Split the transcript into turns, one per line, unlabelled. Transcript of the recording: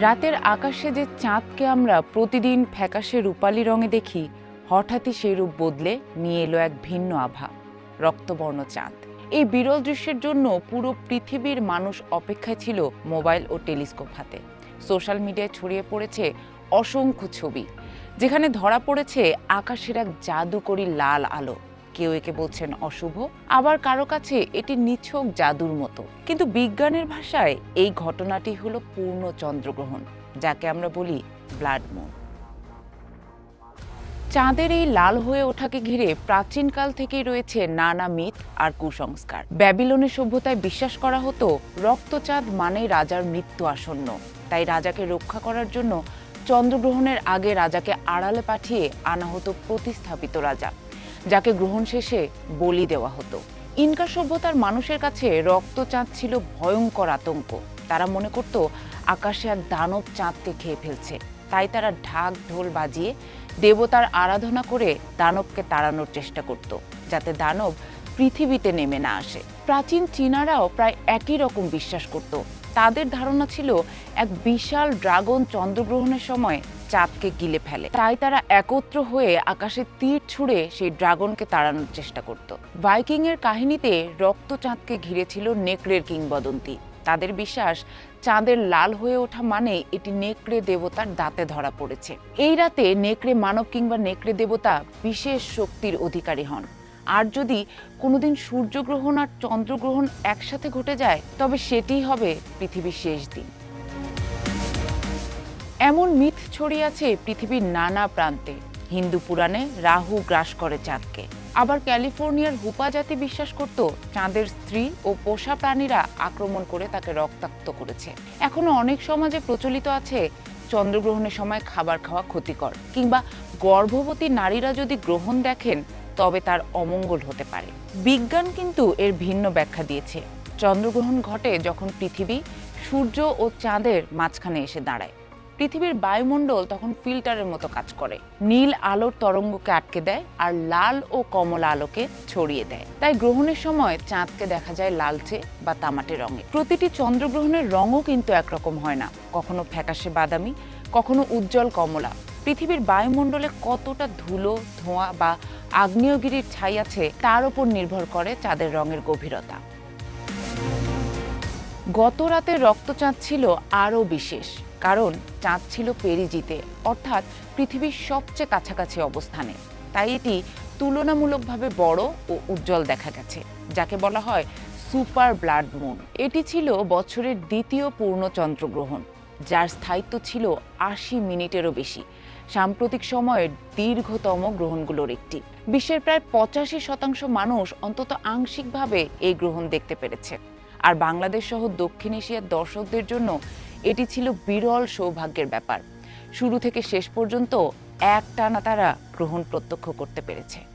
রাতের আকাশে যে চাঁদকে আমরা প্রতিদিন ফ্যাকাশে রূপালি রঙে দেখি, হঠাৎই সেই রূপ বদলে নিয়ে এলো এক ভিন্ন আভা, রক্তবর্ণ চাঁদ। এই বিরল দৃশ্যের জন্য পুরো পৃথিবীর মানুষ অপেক্ষায় ছিল মোবাইল ও টেলিস্কোপ হাতে। সোশ্যাল মিডিয়ায় ছড়িয়ে পড়েছে অসংখ্য ছবি, যেখানে ধরা পড়েছে আকাশের এক জাদুকরী লাল আলো। কেউ একে বলছেন অশুভ, আবার কারও কাছে এটি নিছক জাদুর মতো। কিন্তু বিজ্ঞানের ভাষায় এই ঘটনাটি হলো পূর্ণ চন্দ্রগ্রহণ, যাকে আমরা বলি ব্লাড মুন। চাঁদের এই লাল হয়ে ওঠাকে ঘিরে প্রাচীনকাল থেকেই রয়েছে নানা মিথ আর কুসংস্কার। ব্যাবিলনের সভ্যতায় বিশ্বাস করা হতো, রক্তচাঁদ মানে রাজার মৃত্যু আসন্ন। তাই রাজাকে রক্ষা করার জন্য চন্দ্রগ্রহণের আগে রাজাকে আড়ালে পাঠিয়ে আনা হতো প্রতিস্থাপিত রাজা। যাকে গ্রহণ শেষে বলি দেওয়া হতো। ইনকা সভ্যতার মানুষের কাছে রক্তচাঁদ ছিল ভয়ঙ্কর আতঙ্ক। তারা মনে করত, আকাশে এক দানব চাঁদকে খেয়ে ফেলছে। তাই তারা ঢাক ঢোল বাজিয়ে দেবতার আরাধনা করে দানবকে তাড়ানোর চেষ্টা করত, যাতে দানব পৃথিবীতে নেমে না আসে। প্রাচীন চীনারাও প্রায় একই রকম বিশ্বাস করত। তাদের ধারণা ছিল, এক বিশাল ড্রাগন চন্দ্রগ্রহণের সময় চাঁদকে গিলে ফেলে। তাই তারা একত্র হয়ে আকাশে তীর ছুঁড়ে সেই ড্রাগনকে তাড়ানোর চেষ্টা করত। ভাইকিং এর কাহিনীতে রক্তচাঁদকে ঘিরে ছিল নেকড়ের কিংবদন্তি। তাদের বিশ্বাস, চাঁদের লাল হয়ে ওঠা মানে এটি নেকড়ে দেবতার দাঁতে ধরা পড়েছে। এই রাতে নেকড়ে মানব কিংবা নেকড়ে দেবতা বিশেষ শক্তির অধিকারী হন। আর যদি কোনোদিন সূর্যগ্রহণ আর চন্দ্রগ্রহণ একসাথে ঘটে যায়, তবে সেটিই হবে পৃথিবীর শেষ দিন। এমন মিথ ছড়িয়ে আছে পৃথিবীর নানা প্রান্তে। হিন্দু পুরাণে রাহু গ্রাস করে চাঁদকে। আবার ক্যালিফোর্নিয়ার হুপা জাতি বিশ্বাস করত, চাঁদের স্ত্রী ও পোষা প্রাণীরা আক্রমণ করে তাকে রক্তাক্ত করেছে। এখনও অনেক সমাজে প্রচলিত আছে, চন্দ্রগ্রহণের সময় খাবার খাওয়া ক্ষতিকর। কিংবা গর্ভবতী নারীরা যদি গ্রহণ দেখেন তবে তার অমঙ্গল হতে পারে। বিজ্ঞান কিন্তু এর ভিন্ন ব্যাখ্যা দিয়েছে। চন্দ্রগ্রহণ ঘটে যখন পৃথিবী, সূর্য ও চাঁদের মাঝখানে এসে দাঁড়ায়। পৃথিবীর বায়ুমণ্ডল তখন ফিল্টারের মতো কাজ করে। নীল আলোর তরঙ্গকে আটকে দেয় আর লাল ও কমলা আলোকে ছড়িয়ে দেয়। তাই গ্রহণের সময় চাঁদকে দেখা যায় লালচে বা তামাটে রঙে। প্রতিটি চন্দ্রগ্রহণের রঙও কিন্তু একরকম হয় না। কখনো ফ্যাকাশে বাদামি, কখনো উজ্জ্বল কমলা। পৃথিবীর বায়ুমণ্ডলে কতটা ধুলো, ধোঁয়া বা আগ্নেয়গিরির ছাই আছে, তার উপর নির্ভর করে চাঁদের রঙের গভীরতা। গত রাতের রক্তচাঁদ ছিল আরও বিশেষ, কারণ চাঁদ ছিল পেরিজিতে, অর্থাৎ পৃথিবীর সবচেয়ে কাছাকাছি অবস্থানে। তাই এটি তুলনামূলকভাবে বড় ও উজ্জ্বল দেখা গেছে, যাকে বলা হয় সুপার ব্লাড মুন। এটি ছিল বছরের দ্বিতীয় পূর্ণ চন্দ্রগ্রহণ যার স্থায়িত্ব ছিল আশি মিনিটেরও বেশি। সাম্প্রতিক সময়ের দীর্ঘতম গ্রহণগুলোর একটি। বিশ্বের প্রায় পঁচাশি শতাংশ মানুষ অন্তত আংশিকভাবে এই গ্রহণ দেখতে পেরেছে। আর বাংলাদেশ সহ দক্ষিণ এশিয়ার দর্শকদের জন্য এটি ছিল বিরল সৌভাগ্যের ব্যাপার। শুরু থেকে শেষ পর্যন্ত এক টানা তারা গ্রহণ প্রত্যক্ষ করতে পেরেছে।